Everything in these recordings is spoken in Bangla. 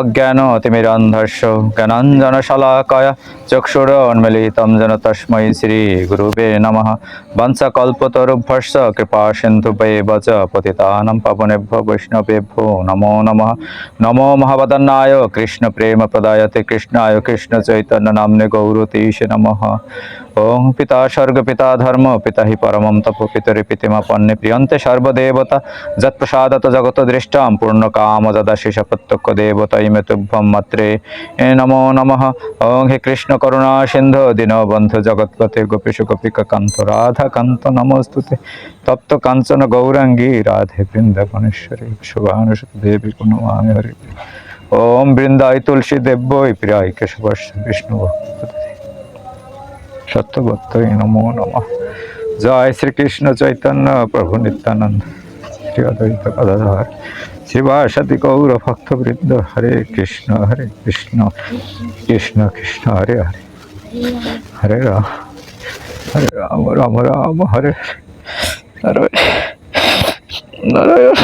অজ্ঞান তিমিরন্ধর্ষ জ্ঞানাঞ্জনশলাকায় চক্ষুরোন্মিলিतं যেন তস্मै শ্রীগুরুবে নমঃ। বংশকল্পতরুভ্যশ্চ কৃপা সিন্ধুভৈব চ পতিতানাं পাবনেভ্যো বৈষ্ণবেভ্যো নমো নমঃ। নমো মহাবদন্নায় কৃষ্ণপ্রেমপ্রদায়তে কৃষ্ণায় কৃষ্ণচৈতন্য নাম্নে গৌরতীশে নমঃ। ওম পিতা স্বর্গ পিতা ধর্ম, পিতা হি পরমম তপ পিতরে পিতিমা পণ্যে প্রিয়ন্তে সর্বদেবতা। যৎপ্রসাদত জগত দৃষ্টাম, পূর্ণ কাম যদা শেষ প্রত্যক্ষ দেবতা ইমে তুভ্যম মাত্রে। নমো নমঃ। ওং হে কৃষ্ণ করুণা সিন্ধু দীনবন্ধু জগৎপতে গোপীশ গোপিকা কান্ত রাধা কান্ত নমস্তুতে। তপ্ত কাঞ্চন গৌরাঙ্গী, রাধে বৃন্দাবনেশ্বরী শুভানুসুত দেবী কুণমামি হরি ওম বৃন্দায় তুলসী দেব্যই প্রিয়ায় কেশবর্ষ বিষ্ণু ভক্ত সত্যবত্তই নমো নমঃ। জয় শ্রীকৃষ্ণ চৈতন্য প্রভু নিত্যানন্দ। শ্রী অদ্বৈত গদাধর শিবাসতি গৌর ভক্তবৃন্দ, হরে কৃষ্ণ হরে কৃষ্ণ কৃষ্ণ কৃষ্ণ, হরে হরে। হরে রাম হরে রাম রাম রাম, হরে হরে নারায়ণ।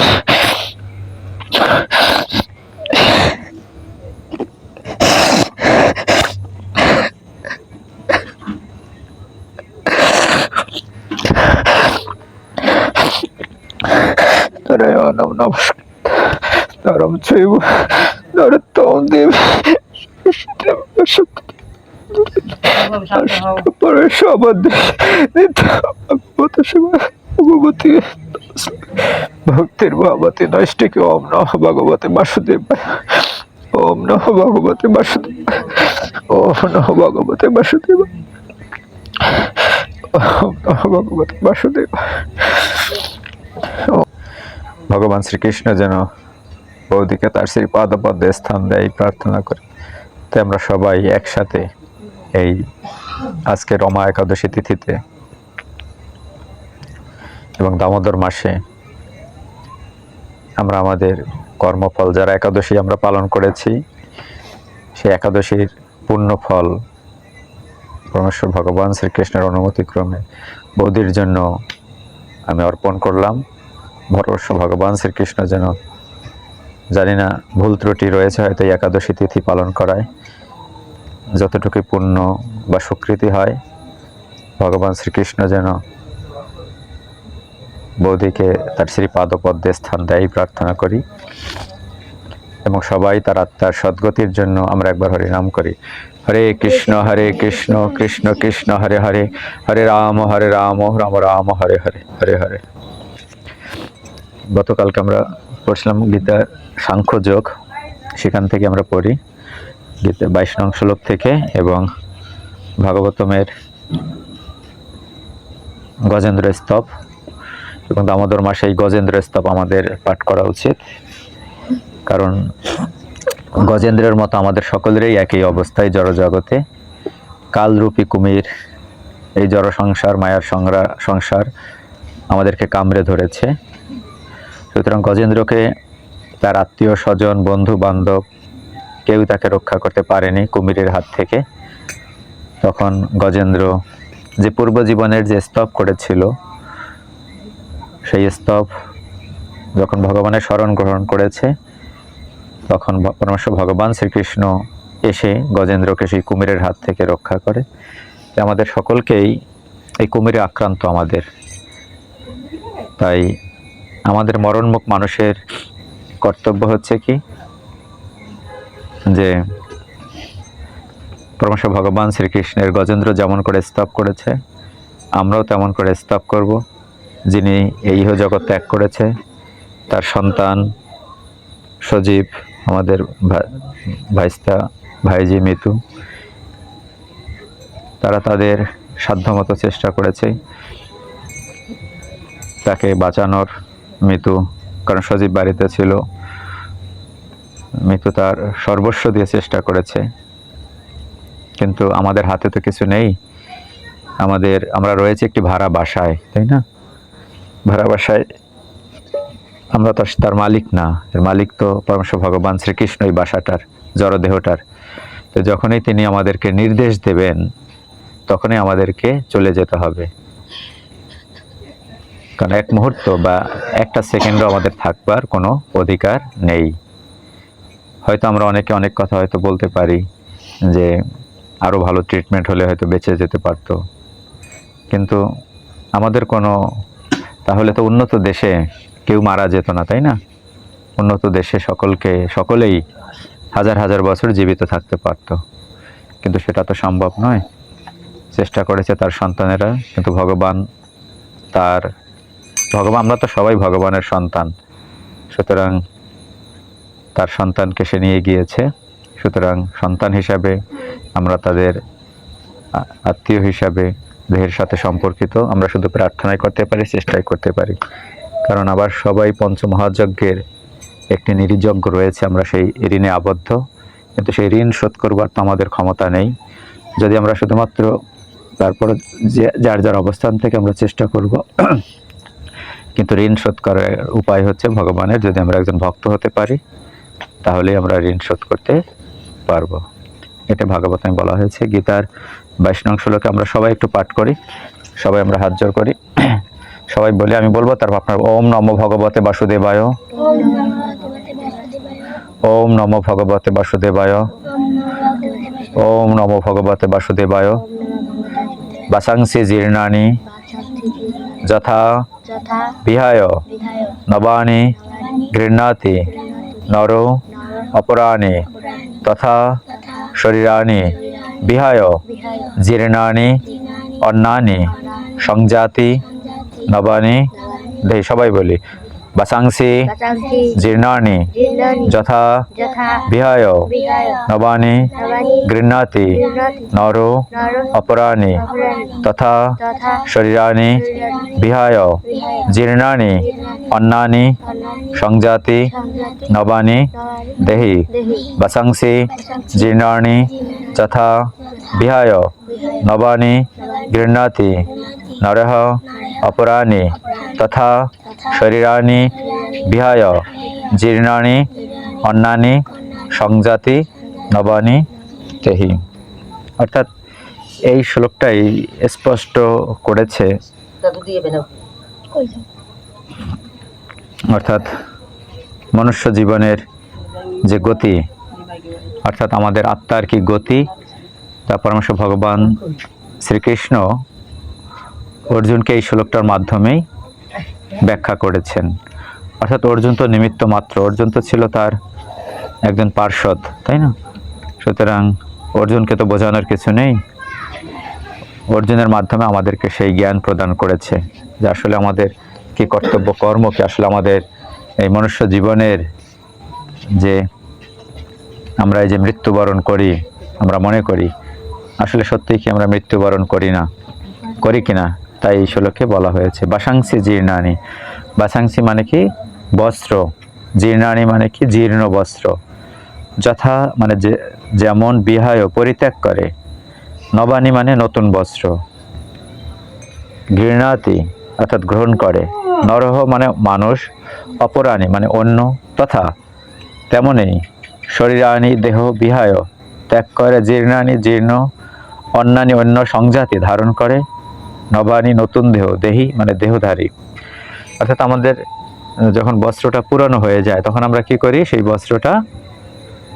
নমস্কারম চৈব নরোত্তম দেব ভক্তির ভগবতী নৈষ্টিকে ওম নম ভগবতে বাসুদেব? ওম নম ভগবতে বাসুদেব। ওম নম ভগবতে বাসুদেব। ওম নম ভগবতে বাসুদেব। ভগবান শ্রীকৃষ্ণ যেন বৌদিকে তার শ্রী পাদপদ্মে স্থান দেয় প্রার্থনা করি। তাই আমরা সবাই একসাথে এই আজকে রমা একাদশী তিথিতে এবং দামোদর মাসে আমরা আমাদের কর্মফল, যারা একাদশী আমরা পালন করেছি, সেই একাদশীর পূর্ণ ফল পরমেশ্বর ভগবান শ্রীকৃষ্ণের অনুমতিক্রমে বৌদির জন্য আমি অর্পণ করলাম। ভরবর্ষ ভগবান শ্রীকৃষ্ণ যেন জানি না ভুল ত্রুটি রয়েছে, হয়তো একাদশী তিথি পালন করায়। যতটুকু পুণ্য বা স্বীকৃতি হয়, ভগবান শ্রীকৃষ্ণ যেন বৌদিকে তার শ্রী পাদপদ্মে স্থান দেয়, প্রার্থনা করি। এবং সবাই তার আত্মার সদ্গতির জন্য আমরা একবার হরি নাম করি। হরে কৃষ্ণ হরে কৃষ্ণ কৃষ্ণ কৃষ্ণ, হরে হরে হরে রাম হরে রাম রাম রাম, হরে হরে হরে হরে। গতকালকে আমরা পড়ছিলাম গীতার সাংখ্য যোগ। সেখান থেকে আমরা পড়ি গীতা বাইশ নং শ্লোক থেকে এবং ভাগবতমের গজেন্দ্র স্তব এবং দামোদর মাসে এই গজেন্দ্র স্তব আমাদের পাঠ করা উচিত। কারণ গজেন্দ্রের মতো আমাদের সকলেরই একই অবস্থায় জড়জগতে। কালরূপী কুমির, এই জড় সংসার মায়ার সংরা, সংসার আমাদেরকে কামড়ে ধরেছে। সুতরাং গজেন্দ্রকে তার আত্মীয়, স্বজন বন্ধু বান্ধব কেউ তাকে রক্ষা করতে পারেনি কুমিরের হাত থেকে। তখন গজেন্দ্র যে পূর্ব জীবনের যে স্তব করেছিল, সেই স্তব যখন ভগবানের স্মরণ গ্রহণ করেছে, তখন পরমেশ্বর ভগবান শ্রীকৃষ্ণ এসে গজেন্দ্রকে সেই কুমিরের হাত থেকে রক্ষা করে। আমাদের সকলকেই এই কুমিরে আক্রান্ত আমাদের। তাই আমাদের মরণমুখ মানুষের কর্তব্য হচ্ছে কি? যে পরমেশ্বর ভগবান শ্রীকৃষ্ণের গজেন্দ্র যেমন করে স্তব করেছে, আমরাও তেমন করে স্তব করব। যিনি এই জগৎ ত্যাগ করেছে, তার সন্তান সজীব, আমাদের ভাইস্তা, ভাইজি মিতু, তারা তাদের সাধ্যমতো চেষ্টা করেছে। তাকে বাঁচানোর মিতু, কারণ সজীব বাড়িতে ছিল। মিতু তার সর্বস্ব দিয়ে চেষ্টা করেছে। কিন্তু আমাদের হাতে তো কিছু নেই। আমাদের, আমরা রয়েছে একটি ভাড়া বাসায়, তাই না? ভাড়া বাসায় আমরা তো তার মালিক না। এর মালিক তো পরমেশ্বর ভগবান শ্রীকৃষ্ণ এই বাসাটার, জড়দেহটার। তো যখনই তিনি আমাদেরকে নির্দেশ দেবেন, তখনই আমাদেরকে চলে যেতে হবে। কারণ এক মুহূর্ত বা একটা সেকেন্ডও আমাদের থাকবার কোনো অধিকার নেই। হয়তো আমরা অনেকে অনেক কথা হয়তো বলতে পারি যে আরও ভালো ট্রিটমেন্ট হলে হয়তো বেঁচে যেতে পারতো। কিন্তু আমাদের কোনো, তাহলে তো উন্নত দেশে কেউ মারা যেত না, তাই না? উন্নত দেশে সকলকে, সকলেই হাজার হাজার বছর জীবিত থাকতে পারত। কিন্তু সেটা তো সম্ভব নয়। চেষ্টা করেছে তার সন্তানেরা, কিন্তু ভগবান তার ভগবান, আমরা তো সবাই ভগবানের সন্তান। সুতরাং তার সন্তানকে সে নিয়ে গিয়েছে। সুতরাং সন্তান হিসাবে আমরা তাদের আত্মীয় হিসাবে দেহের সাথে সম্পর্কিত আমরা শুধু প্রার্থনাই করতে পারি, চেষ্টাই করতে পারি। কারণ আবার সবাই পঞ্চমহাযজ্ঞের একটি নির্যজ্ঞ রয়েছে, আমরা সেই ঋণে আবদ্ধ। কিন্তু সেই ঋণ শোধ করবার তো আমাদের ক্ষমতা নেই। যদি আমরা শুধুমাত্র তারপর যে যার যার অবস্থান থেকে আমরা চেষ্টা করব কিন্তু ঋণ শোধ করার উপায় হচ্ছে ভগবানের, যদি আমরা একজন ভক্ত হতে পারি তাহলেই আমরা ঋণ শোধ করতে পারব। এটা ভাগবতে বলা হয়েছে। গীতার বাইশ আমরা সবাই একটু পাঠ করি, সবাই আমরা হাত জোর করি। সবাই বলে, আমি বলব তারপর আপনার ওম নম ভগবতে বাসুদেবায়। ওম নম ভগবতে বাসুদেবায়। ওম নম ভগবতে বাসুদেবায়। বাসাংসি জীর্ণানি। যথা বিহায়। নবানি গৃহ্ণাতি। নর। অপরাণি। তথা শরীরানি বিহায়। জীর্ণানি অন্যানি অন্নানি সংজাতি। নবানি সবাই বলি। বাসাংসি জীর্ণানি যথা বিহায় নবানি গৃহ্ণাতি নর অপরাণি তথা শরীরাণি বিহায় জীর্ণানি অন্নানি সংজাতি নবানি দেহি বাসাংসি জীর্ণানি যথা বিহায় নবানি গৃহ্ণাতি নরহ অপরাণি তথা শরীরাণি বিহায় জীর্ণানি অন্নানি সংজাতি নবানি তেহি অর্থাৎ এই শ্লোকটাই স্পষ্ট করেছে। অর্থাৎ মনুষ্য জীবনের যে গতি, অর্থাৎ আমাদের আত্মার কি গতি, তা পরামর্শ ভগবান শ্রীকৃষ্ণ অর্জুনকে এই শ্লোকটার মাধ্যমেই ব্যাখ্যা করেছেন। অর্থাৎ অর্জুন তো নিমিত্ত মাত্র, অর্জুন তো ছিল তার একজন পার্ষদ তাই না? সুতরাং অর্জুনকে তো বোঝানোর কিছু নেই। অর্জুনের মাধ্যমে আমাদেরকে সেই জ্ঞান প্রদান করেছে যে আসলে আমাদের কি কর্তব্য, কর্ম কি? আসলে আমাদের এই মনুষ্য জীবনের যে আমরা এই যে মৃত্যুবরণ করি, আমরা মনে করি, আসলে সত্যিই কি আমরা মৃত্যুবরণ করি না? করি কিনা তাই এই শ্লোকে বলা হয়েছে। বাসাংসি জীর্ণানি। বাসাংসি মানে কি? বস্ত্র। জীর্ণানি মানে কি? জীর্ণ বস্ত্র। যথা মানে যেমন বিহায় পরিত্যাগ করে। নবানি মানে নতুন বস্ত্র। ঘৃণাতি অর্থাৎ গ্রহণ করে। নরহ মানে মানুষ, অপরাণী মানে অন্য তথা তেমনই শরীরানি দেহ বিহায় ত্যাগ করে, জীর্ণানি, জীর্ণ অন্যান্য অন্য সংজাতি ধারণ করে। নবানি নতুন দেহ দেহি মানে দেহধারী। অর্থাৎ আমাদের যখন বস্ত্রটা পুরনো হয়ে যায় তখন আমরা কি করি? সেই বস্ত্রটা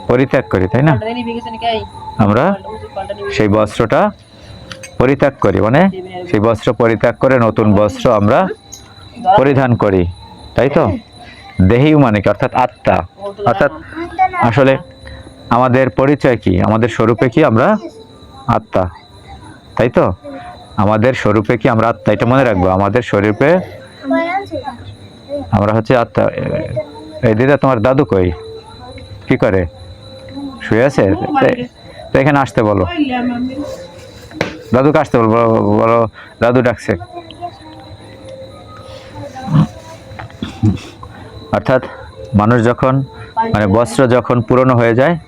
পরিত্যাগ করি তাই না? আমরা সেই বস্ত্রটা পরিত্যাগ করি মানে সেই বস্ত্র পরিত্যাগ করে নতুন বস্ত্র আমরা পরিধান করি তাই তো? দেহি মানে কি? অর্থাৎ আত্মা। অর্থাৎ আসলে আমাদের পরিচয় কি? আমাদের স্বরূপে কি আমরা আত্মা তাই তো? আমাদের স্বরূপে কি আমরা আত্মা? এটা মনে রাখব আমাদের স্বরূপে আমরা হচ্ছে আত্মা। এই দিদা তোমার দাদু কই? কি করে? শুয়ে আছে? তো- এখানে আসতে বলো। দাদুকে আসতে বলো- বলো দাদু ডাকছে। অর্থাৎ মানুষ যখন মানে বস্ত্র যখন পুরনো হয়ে যায়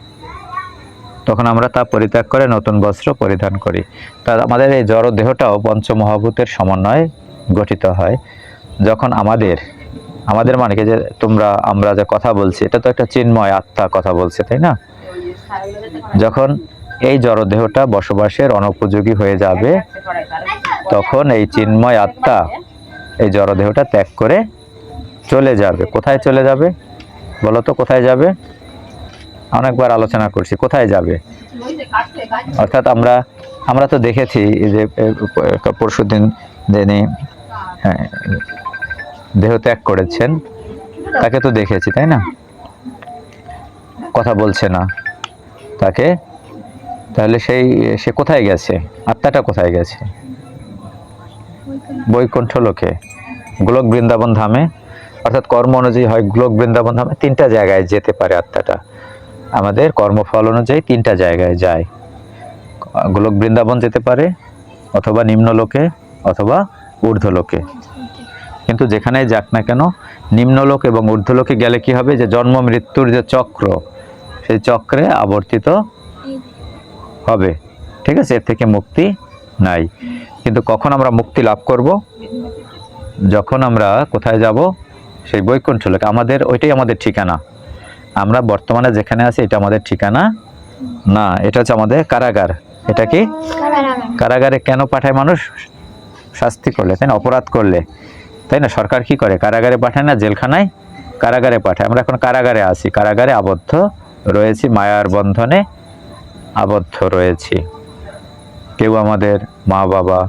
তখন আমরা তা পরিত্যাগ করে নতুন বস্ত্র পরিধান করি। তা আমাদের এই জড় দেহটাও পঞ্চমহাভূতের সমন্বয়ে গঠিত হয়। যখন আমাদের আমাদের মানে কি যে তোমরা, আমরা যে কথা বলছি, এটা তো একটা চিন্ময় আত্মা কথা বলছে, তাই না? যখন এই জড় দেহটা বসবাসের অনুপযোগী হয়ে যাবে, তখন এই চিন্ময় আত্মা এই জড় দেহটা ত্যাগ করে চলে যাবে। কোথায় চলে যাবে? বলো তো, কোথায় যাবে? অনেকবার আলোচনা করছি, কোথায় যাবে? অর্থাৎ আমরা আমরা তো দেখেছি যে পরশু দিন যিনি দেহ ত্যাগ করেছেন, তাকে তো দেখেছি, তাই না? কথা বলছে না। তাকে, তাহলে সেই, সে কোথায় গেছে? আত্মাটা কোথায় গেছে? বৈকুণ্ঠ লোকে, গোলক বৃন্দাবন ধামে, অর্থাৎ কর্ম অনুযায়ী হয় গোলক বৃন্দাবন ধামে, তিনটা জায়গায় যেতে পারে আত্মাটা। আমাদের কর্মফল অনুযায়ী তিনটা জায়গায় যায়। গোলক বৃন্দাবন যেতে পারে, অথবা নিম্নলোকে, অথবা ঊর্ধ্বলোকে। কিন্তু যেখানেই যাক না কেন, নিম্নলোক এবং ঊর্ধ্বলোকে গেলে কি হবে? যে জন্ম, মৃত্যুর যে চক্র, সেই চক্রে আবর্তিত হবে। ঠিক আছে? এর থেকে মুক্তি নাই। কিন্তু কখন আমরা মুক্তি লাভ করব? যখন আমরা কোথায় যাব? সেই বৈকুণ্ঠ লোকে আমাদের, ওইটাই আমাদের ঠিকানা। আমরা বর্তমানে যেখানে আছি, এটা আমাদের ঠিকানা? না, এটা হচ্ছে আমাদের কারাগার। এটা কি? কারাগারে কেন পাঠায় মানুষ? শাস্তি করলে, তাই না? অপরাধ করলে। তাই না? সরকার কি করে? কারাগারে পাঠায় না? জেলখানায় কারাগারে পাঠায়। আমরা এখন কারাগারে আছি। কারাগারে আবদ্ধ রয়েছি, মায়ার বন্ধনে আবদ্ধ রয়েছি। কেউ আমাদের মা বাবা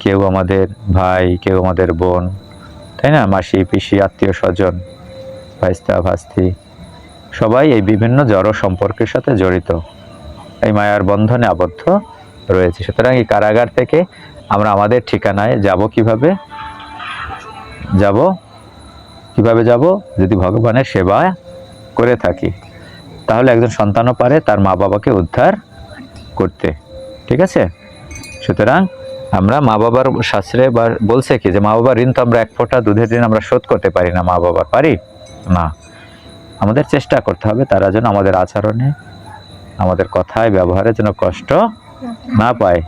কেউ আমাদের ভাই, কেউ আমাদের বোন, তাই না? মাসি, পিসি আত্মীয় স্বজন ভাইস্তা ভাস্তি সবাই এই বিভিন্ন জড় সম্পর্কের সাথে জড়িত। এই মায়ার বন্ধনে আবদ্ধ রয়েছে। সুতরাং এই কারাগার থেকে আমরা আমাদের ঠিকানায় যাব কীভাবে? যাব? কীভাবে যাব? যদি ভগবানের সেবা করে থাকি, তাহলে একজন সন্তানও পারে তার মা বাবাকে উদ্ধার করতে। ঠিক আছে? সুতরাং আমরা মা বাবার শাস্ত্রে বা বলছে কি যে মা বাবার ঋণ তো আমরা এক ফোঁটা দুধের ঋণ আমরা শোধ করতে পারি না মা বাবার পারি? না। আমাদের চেষ্টা করতে হবে তারা যেন আমাদের আচরণে, আমাদের কথায়, ব্যবহারে যেন কষ্ট না পায়।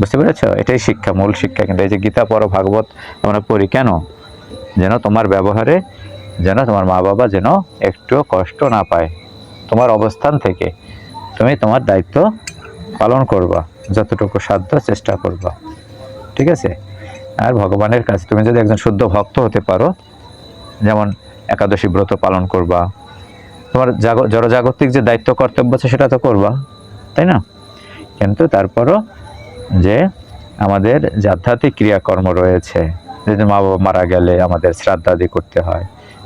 বুঝতে পেরেছ? এটাই শিক্ষা, মূল শিক্ষা কিন্তু। এই যে গীতা, পর, ভাগবত আমরা পড়ি, কেন? যেন তোমার ব্যবহারে যেন তোমার মা বাবা যেন একটুও কষ্ট না পায়। তোমার অবস্থান থেকে তুমি তোমার দায়িত্ব পালন করবা, যতটুকু সাধ্য চেষ্টা করবা। ঠিক আছে? আর ভগবানের কাছে, তুমি যদি একজন শুদ্ধ ভক্ত হতে পারো, যেমন একাদশী ব্রত পালন করবা। তোমার জাগ জড়জাগতিক যে দায়িত্ব কর্তব্য আছে সেটা তো করবা, তাই না? কিন্তু তারপরও যে আমাদের যে আধ্যাত্মিক ক্রিয়াকর্ম রয়েছে যদি মা বাবা মারা গেলে আমাদের শ্রাদ্ধাদি করতে হয়,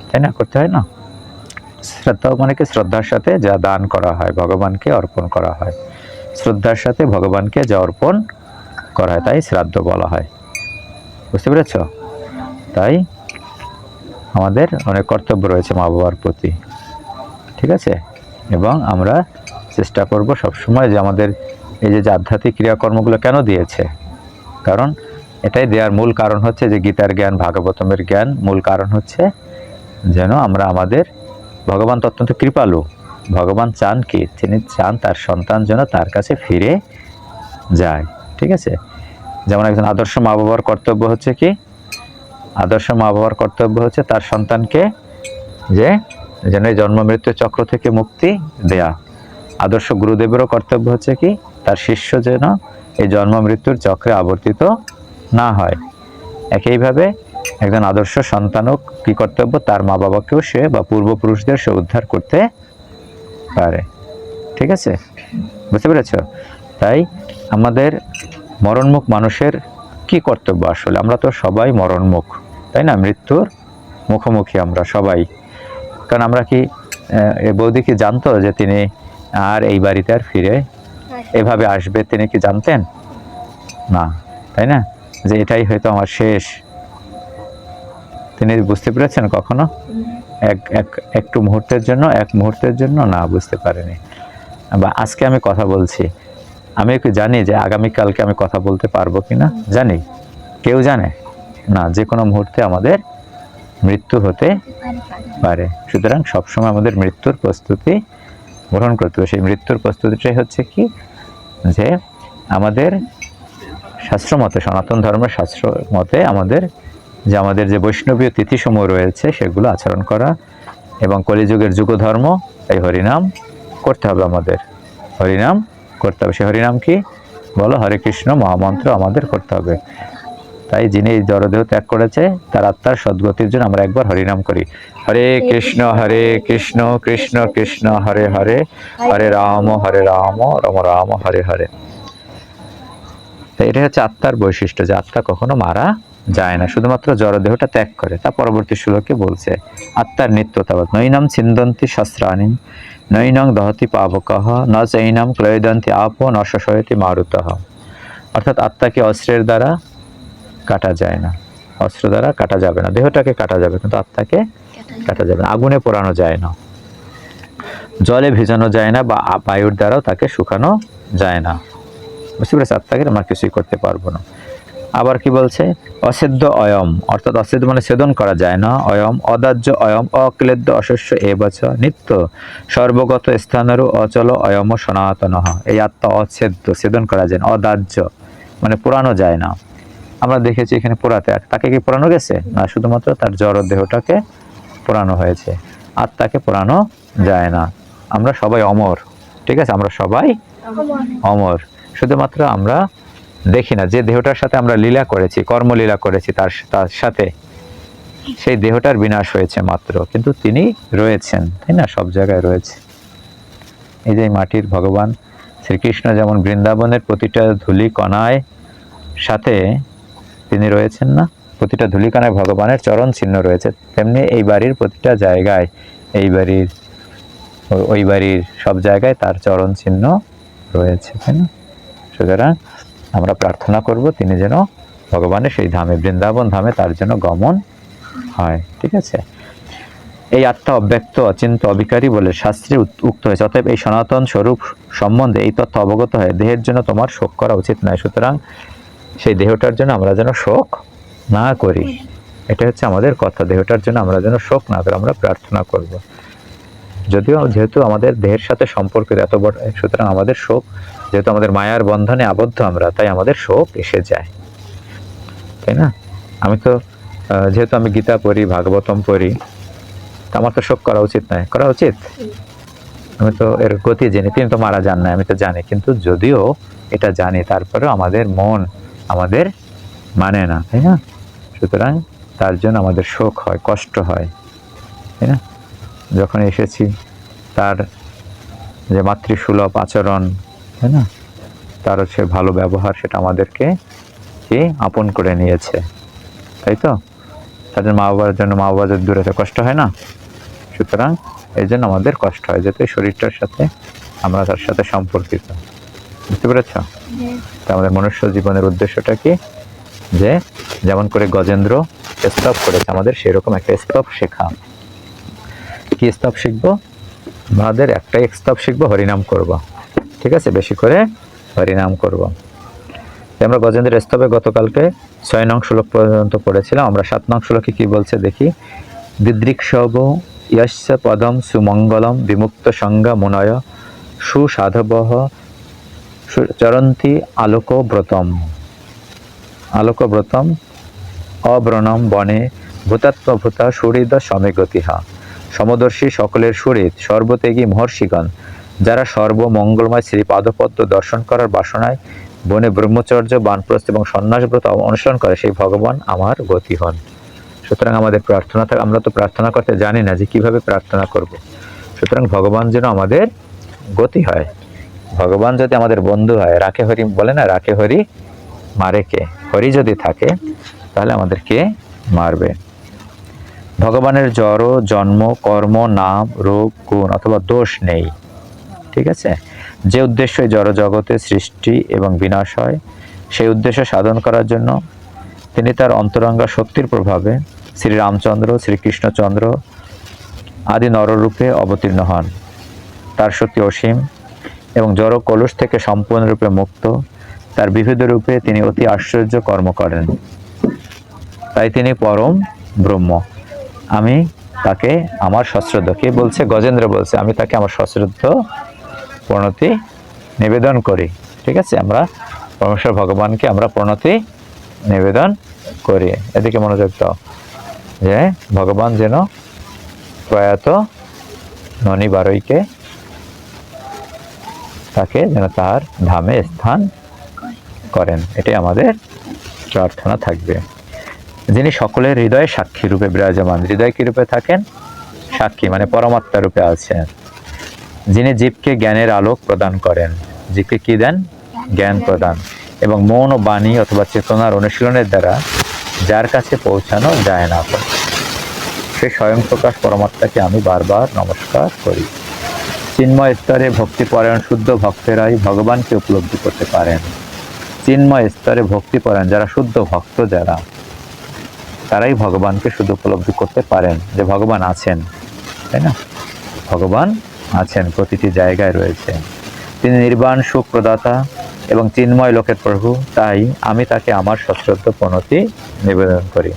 তাই না? করতে হয় না? শ্রদ্ধা মানে কি? শ্রদ্ধার সাথে যা দান করা হয়, ভগবানকে অর্পণ করা হয়। শ্রদ্ধার সাথে ভগবানকে যা অর্পণ করা হয়, তাই শ্রাদ্ধ বলা হয়। বুঝতে পেরেছ? তাই আমাদের অনেক কর্তব্য রয়েছে মা বাবার প্রতি। ঠিক আছে? এবং আমরা চেষ্টা করব সবসময় যে আমাদের এই যে আধ্যাত্মিক ক্রিয়াকর্মগুলো কেন দিয়েছে? কারণ এটাই দেওয়ার মূল কারণ হচ্ছে যে গীতার জ্ঞান, ভাগবতমের জ্ঞান মূল কারণ হচ্ছে যেন আমরা আমাদের ভগবান তো অত্যন্ত কৃপালু। ভগবান চান কি? তিনি চান তার সন্তান যেন তার কাছে ফিরে যায়। ঠিক আছে? যেমন একজন আদর্শ মা বাবার কর্তব্য হচ্ছে কি? আদর্শ মা বাবার কর্তব্য হচ্ছে তার সন্তানকে যে যেন জন্ম মৃত্যু চক্র থেকে মুক্তি দেয়া। আদর্শ গুরুদেবেরও কর্তব্য হচ্ছে কি? তার শিষ্য যেন এই জন্ম মৃত্যুর চক্রে আবর্তিত না হয়। একইভাবে একজন আদর্শ সন্তানও কি কর্তব্য? তার মা বাবাকেও সে বা পূর্বপুরুষদের সে উদ্ধার করতে পারে। ঠিক আছে? বুঝতে পেরেছ? তাই আমাদের মরণমুখ মানুষের কি কর্তব্য আসলে? আমরা তো সবাই মরণমুখ। তাই না? মৃত্যুর মুখোমুখি আমরা সবাই। কারণ আমরা কি বৌদি কি জানতো যে তিনি আর এই বাড়িতে আর ফিরে এভাবে আসবে তিনি কি জানতেন? না তাই না? যে এটাই হয়তো আমার শেষ। তিনি বুঝতে পেরেছেন কখনো? এক এক একটু মুহূর্তের জন্য এক মুহূর্তের জন্য? না বুঝতে পারেনি। বা আজকে আমি কথা বলছি। আমি একটু জানি যে আগামীকালকে আমি কথা বলতে পারব কি না জানি। কেউ জানে? না যে কোনো মুহূর্তে আমাদের মৃত্যু হতে পারে। সুতরাং সবসময় আমাদের মৃত্যুর প্রস্তুতি গ্রহণ করতে হবে। সেই মৃত্যুর প্রস্তুতিটাই হচ্ছে কি? যে আমাদের শাস্ত্র মতে, সনাতন ধর্মের শাস্ত্র মতে আমাদের যে আমাদের যে বৈষ্ণবীয় তিথিসমূহ রয়েছে, সেগুলো আচরণ করা এবং কলিযুগের যুগ ধর্ম এই হরিনাম করতে হবে আমাদের। হরিনাম করতে হবে। সে হরিনাম কি? বলো, হরে কৃষ্ণ, মহামন্ত্র আমাদের করতে হবে। তাই যিনি এই জড়দেহ ত্যাগ করেছে, তার আত্মার সদ্গতির জন্য আমরা একবার হরিনাম করি। হরে কৃষ্ণ হরে কৃষ্ণ কৃষ্ণ কৃষ্ণ, হরে হরে হরে রাম হরে রাম রাম রাম, হরে হরে। এটা হচ্ছে আত্মার বৈশিষ্ট্য যে আত্মা কখনো মারা যায় না, শুধুমাত্র জড়দেহটা ত্যাগ করে। তা পরবর্তী শ্লোকে বলছে, আত্মার নিত্যতাবৎ নৈনাম ছিন্দন্তি শস্ত্রাণী, নৈনং দহতি পাবকহ ন চৈনাম ক্লয়দন্তি আপ, ন শশয়তি মারুতঃ। অর্থাৎ আত্মাকে অস্ত্রের দ্বারা কাটা যায় না। অস্ত্র দ্বারা কাটা যাবে না। দেহটাকে কাটা যাবে, কিন্তু আত্মাকে কাটা যাবে না। আগুনে পোড়ানো যায় না। জলে ভেজানো যায় না বা বায়ুর দ্বারাও তাকে শুকানো যায় না। বুঝতে পেরেছি আত্মাকে আমরা কিছুই করতে পারব না। আবার কি বলছে? অসেদ্য অয়ম। অর্থাৎ অসেদ্য মানে ছেদন করা যায় না। অয়ম, অদাহ্য অয়ম, অক্লেদ্য, অশস্য, এ বচ, নিত্য। সর্বগত স্থানেরও অচল অয়ম সনাতন। এই আত্মা অচ্ছেদ্য সেদন করা যায় না। অদাহ্য। মানে পোড়ানো যায় না। আমরা দেখেছি এখানে পোড়াতে আর তাকে কি পোড়ানো গেছে? না, শুধুমাত্র তার জড় দেহটাকে পোড়ানো হয়েছে। আর তাকে পোড়ানো যায় না। আমরা সবাই অমর, ঠিক আছে? আমরা সবাই অমর। শুধুমাত্র আমরা দেখি না, যে দেহটার সাথে আমরা লীলা করেছি, কর্মলীলা করেছি, তার তার সাথে, সেই দেহটার বিনাশ হয়েছে মাত্র। কিন্তু তিনি রয়েছেন, তাই না? সব জায়গায় রয়েছে। এই যে মাটির ভগবান শ্রীকৃষ্ণ যেমন বৃন্দাবনের প্রতিটা ধুলি কণায় সাথে তিনি রয়েছেন না। প্রতিটা ধুলিকানায় ভগবানের চরণ চিহ্ন রয়েছে। তেমনি এই বাড়ির প্রতিটা জায়গায়, এই বাড়ির, ওই বাড়ির সব জায়গায় তার চরণ চিহ্ন রয়েছে, তাই না? সুতরাং আমরা প্রার্থনা করব তিনি যেন ভগবানের সেই ধামে, বৃন্দাবন ধামে তার জন্য গমন হয়, ঠিক আছে? এই আত্মা অব্যক্ত, অচিন্ত, অবিকারী বলে শাস্ত্রে উক্ত হয়েছে। অতএব এই সনাতন স্বরূপ সম্বন্ধে এই তথ্য অবগত হয় দেহের জন্য তোমার শোক করা উচিত নয়। সুতরাং সেই দেহটার জন্য আমরা যেন শোক না করি। এটা হচ্ছে আমাদের কথা। দেহটার জন্য আমরা যেন শোক না করি, আমরা প্রার্থনা করব। যদিও যেহেতু আমাদের দেহের সাথে সম্পর্কিত এত বড়, সুতরাং আমাদের শোক, যেহেতু আমাদের মায়ার বন্ধনে আবদ্ধ আমরা, তাই আমাদের শোক এসে যায়। তাই না? আমি তো যেহেতু আমি গীতা পড়ি, ভাগবতম পড়ি, তা আমার তো শোক করা উচিত নয়। করা উচিত? আমি তো এর গতি জানি, তিনি তো মারা যান না আমি তো জানি। কিন্তু যদিও এটা জানি, তারপরেও আমাদের মন আমাদের মানে না তাই না? সুতরাং তার জন্য আমাদের শোক হয় কষ্ট হয় তাই না? যখন এসেছি তার যে মাতৃসুলভ আচরণ তাই না? তার হচ্ছে ভালো ব্যবহার সেটা আমাদেরকে কি আপন করে নিয়েছে তাই তো? তাদের মা বাবার জন্য মা বাবা যদি দূরে থাকে, কষ্ট হয় না? সুতরাং এই জন্য আমাদের কষ্ট হয় যেহেতু শরীরটার সাথে আমরা তার সাথে সম্পর্কিত। বুঝতে পেরেছ? আমাদের মনুষ্য জীবনের উদ্দেশ্যটা কি? যে যেমন করে গজেন্দ্র স্তব করেছে, আমাদের সেরকম একটা স্তব শেখা। কি স্তব শিখব? আমাদের একটাই স্তব শিখব, হরিনাম করব। ঠিক আছে? বেশি করে হরিনাম করব। আমরা গজেন্দ্রের স্তবে গতকালকে ছয় নং শ্লোক পর্যন্ত পড়েছিলাম। আমরা সাত নং শ্লোকে কি বলছে দেখি? দিদৃক্ষব ইয়স্য পদম সুমঙ্গলম, বিমুক্ত সংজ্ঞা মনয় মুনয় সুসাধবহ আলোক ব্রতম আলোক ব্রতম অব্রণম বনে ভূতাত্ম ভূতাত্মভূতা সুহৃদ সমেগতিহা। সমদর্শী সকলের সুহৃদ, সর্বত্যাগী মহর্ষিগণ, যারা সর্বমঙ্গলময় শ্রী পাদপদ্ম দর্শন করার বাসনায় বনে ব্রহ্মচর্য, বানপ্রস্থ এবং সন্ন্যাসব্রত অনুসরণ করে সেই ভগবান আমার গতি হন। সুতরাং আমাদের প্রার্থনা থাক আমরা তো প্রার্থনা করতে জানি না যে কীভাবে প্রার্থনা করব। সুতরাং ভগবান যেন আমাদের গতি হয়। ভগবান যদি আমাদের বন্ধু হয়, রাখে হরি বলে না, রাখে হরি মারে কে? হরি যদি থাকে, তাহলে আমাদের কে মারবে? ভগবানের জড়, জন্ম, কর্ম, নাম রোগ গুণ অথবা দোষ নেই। ঠিক আছে? যে উদ্দেশ্য জড় জগতে সৃষ্টি এবং বিনাশ হয়, সেই উদ্দেশ্য সাধন করার জন্য তিনি তার অন্তরঙ্গা শক্তির প্রভাবে শ্রী রামচন্দ্র শ্রীকৃষ্ণচন্দ্র আদি নররূপে অবতীর্ণ হন। তার শক্তি অসীম এবং জড় কলুষ থেকে সম্পূর্ণরূপে মুক্ত। তার বিবিধ রূপে তিনি অতি আশ্চর্য কর্ম করেন। তাই তিনি পরম ব্রহ্ম। আমি তাকে আমার সশ্রদ্ধ। কে বলছে? গজেন্দ্র বলছে, আমি তাকে আমার সশ্রদ্ধ প্রণতি নিবেদন করি। ঠিক আছে? আমরা পরমেশ্বর ভগবানকে আমরা প্রণতি নিবেদন করি। এদিকে মনোযোগ দাও যে ভগবান যেন প্রয়াত ননী বারৈকে তাকে যেন তার ধামে স্থান করেন। এটাই আমাদের প্রার্থনা থাকবে। যিনি সকলের হৃদয়ে সাক্ষী রূপে বিরাজমান, হৃদয় কি রূপে থাকেন? সাক্ষী মানে পরমাত্মা রূপে আছেন। যিনি জীবকে জ্ঞানের আলোক প্রদান করেন, জীবকে কি দেন? জ্ঞান প্রদান। এবং মন ও বাণী অথবা চেতনার অনুশীলনের দ্বারা যার কাছে পৌঁছানো যায় না। সে স্বয়ং প্রকাশ পরমাত্মাকে আমি বারবার নমস্কার করি। চিন্ময় স্তরে ভক্তিপরায়ণ শুদ্ধ ভক্তেরাই ভগবানকে উপলব্ধি করতে পারেন। চিন্ময় স্তরে ভক্তিপরায়ণ যারা শুদ্ধ ভক্ত যারা, তারাই ভগবানকে শুধু উপলব্ধি করতে পারেন যে ভগবান আছেন, তাই না? ভগবান আছেন, প্রতিটি জায়গায় রয়েছে। তিনি নির্বাণ সুখ প্রদাতা এবং চিন্ময় লোকের প্রভু, তাই আমি তাকে আমার সশ্রদ্ধ প্রণতি নিবেদন করি।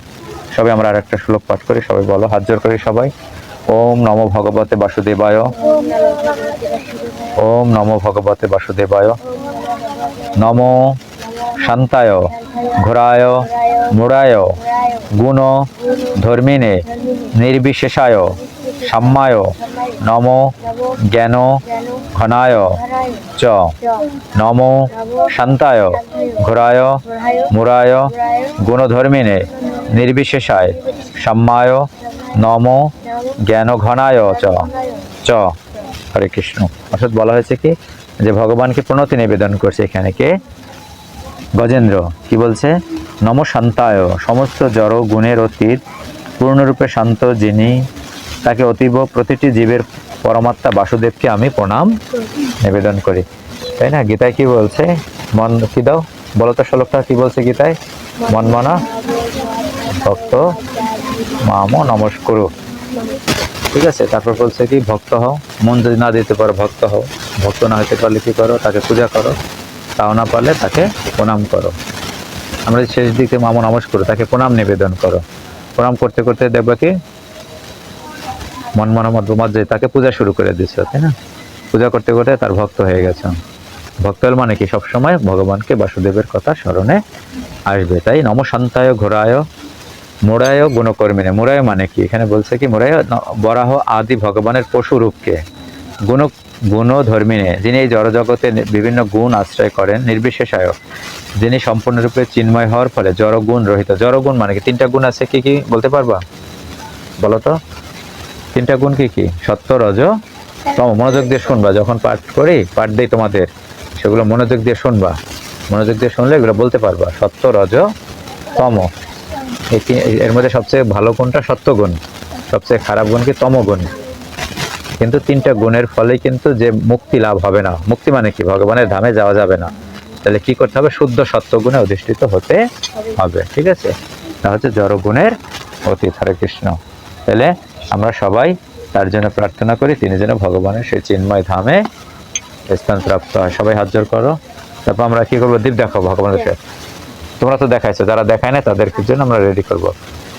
সবাই আমরা আর একটা শ্লোক পাঠ করি সবাই বলো, হাত জোর করি সবাই। ওম নমো ভগবতে বাসুদেবায়। ওম নমো ভগবতে বাসুদেবায়। নমো শান্তায়, ঘোরায়, মুড়ায়, গুণ ধর্মিনে নির্বিশেষায়। সাম্যায় নম জ্ঞান ঘনায় চ। নম শান্তায় ঘোরায় মুরায় গুণধর্মিনে নির্বিশেষায় সাম্যায় নম জ্ঞান ঘনায় চ। চ। হরে কৃষ্ণ। অর্থাৎ বলা হয়েছে কি? যে ভগবানকে প্রণতি নিবেদন করছে এখানে কে? গজেন্দ্র। কি বলছে? নম শান্তায়। সমস্ত জড় গুণের অতীত পূর্ণরূপে শান্ত যিনি তাকে অতীব প্রতিটি জীবের পরমাত্মা বাসুদেবকে আমি প্রণাম, নিবেদন করি। তাই না? গীতায় কি বলছে? মন কি দাও? বলো তো শ্লোকটা, কি বলছে গীতায়? মন মনা ভক্ত মাম নমস্কুরু। ঠিক আছে? তারপর বলছে কি, ভক্ত হও। মন যদি না দিতে পারো, ভক্ত হও। ভক্ত না হতে পারলে কি করো? তাকে পূজা করো। তাও না পারলে তাকে প্রণাম করো। আমরা শেষ দিকে মামা নমস্কার করো তাকে প্রণাম নিবেদন করো। প্রণাম করতে করতে দেখবে কি মন মন মধ্যে তাকে পূজা শুরু করে দিচ্ছ তাই না? পূজা করতে করতে তার ভক্ত হয়ে গেছে। ভক্ত মানে কি? সবসময় ভগবানকে বাসুদেবের কথা স্মরণে আসবে, তাই নমশান্তায় ঘোরায়, মোড়ায় গুণকর্মিনে। মোড়ায় মানে কি? এখানে বলছে কি, মোড়ায় বরাহ আদি ভগবানের পশু রূপকে গুণ, গুণধর্মিনে। যিনি এই জড়জগতে বিভিন্ন গুণ আশ্রয় করেন, নির্বিশেষায় যিনি সম্পূর্ণরূপে চিন্ময় হওয়ার ফলে জড়গুণ রহিত। জড়গুণ মানে কি? তিনটা গুণ আছে, কি কি বলতে পারবা? বলো তো। তিনটা গুণ কি কি? সত্য রজ তম, মনোযোগ দিয়ে শুনবা। যখন পাঠ করি, পাঠ দেই তোমাদের। সেগুলো মনোযোগ দিয়ে শুনবা। মনোযোগ দিয়ে শুনলে এগুলো বলতে পারবা। সত্য রজ তম। এর মধ্যে সবচেয়ে ভালো গুণটা সত্য গুণ। সবচেয়ে খারাপ গুণ কি তম গুণ। কিন্তু তিনটা গুণের ফলে কিন্তু যে মুক্তি লাভ হবে না। মুক্তি মানে কি? ভগবানের ধামে যাওয়া যাবে না। তাহলে কি করতে হবে? শুদ্ধ সত্য গুণে অধিষ্ঠিত হতে হবে। ঠিক আছে? তা হচ্ছে জড় গুণের অতীত। হরে কৃষ্ণ। তাহলে আমরা সবাই তার জন্য প্রার্থনা করি, তিনি যেন ভগবানের সেই চিন্ময় ধামে স্থান প্রাপ্ত হয়। সবাই হাত জোর করো। তারপর আমরা কি করব? দীপ দেখো ভগবানের তোমরা তো দেখাইছো, যারা দেখায় না তাদের জন্য আমরা রেডি করব।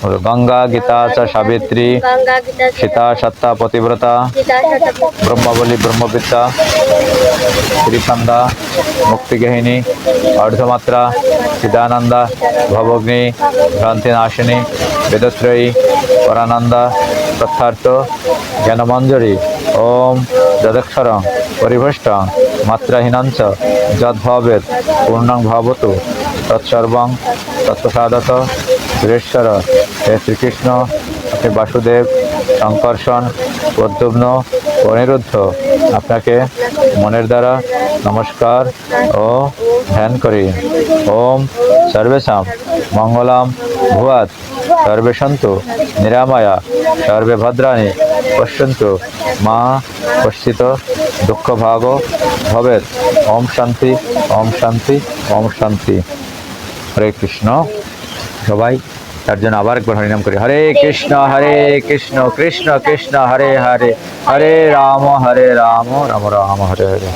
বলো, গঙ্গা গীতা চ সাবিত্রী সীতা সত্তা পতিব্রতা ব্রহ্মবলী ব্রহ্মবিদ্যা শ্রীসন্ধা মুক্তিগহিনী অর্ধমাত্রা চিদানন্দা ভবগ্নি ভ্রান্তিনাশিনী বেদত্রয়ী পরানন্দা তথার্থ জ্ঞানমঞ্জরি ওম যদক্ষরং পরিভষ্টং মাত্রাহীনাঞ্চ যদ্ভবেদ পূর্ণং ভবতু তৎসর্বং তত্ত্বসাধত সুরেশ্বর, হে শ্রীকৃষ্ণ আপনি বাসুদেব শঙ্কর্ষণ প্রদ্যুম্ন অনিরুদ্ধ, আপনাকে মনের দ্বারা নমস্কার ও ধ্যান করি। ওম সর্বেশাম, মঙ্গলাম ভুয়াত সর্বে সন্তু নিরাময়া সর্বে ভদ্রাণি পশ্যন্তু, মা পশ্চিত দুঃখ ভাগ ভবেত ওম শান্তি ওম শান্তি ওম শান্তি। হরে কৃষ্ণ। সবাই, তার জন্য আবার একবার হরিনাম করি। হরে কৃষ্ণ হরে কৃষ্ণ কৃষ্ণ কৃষ্ণ, হরে হরে হরে রাম হরে রাম রাম রাম, হরে হরে।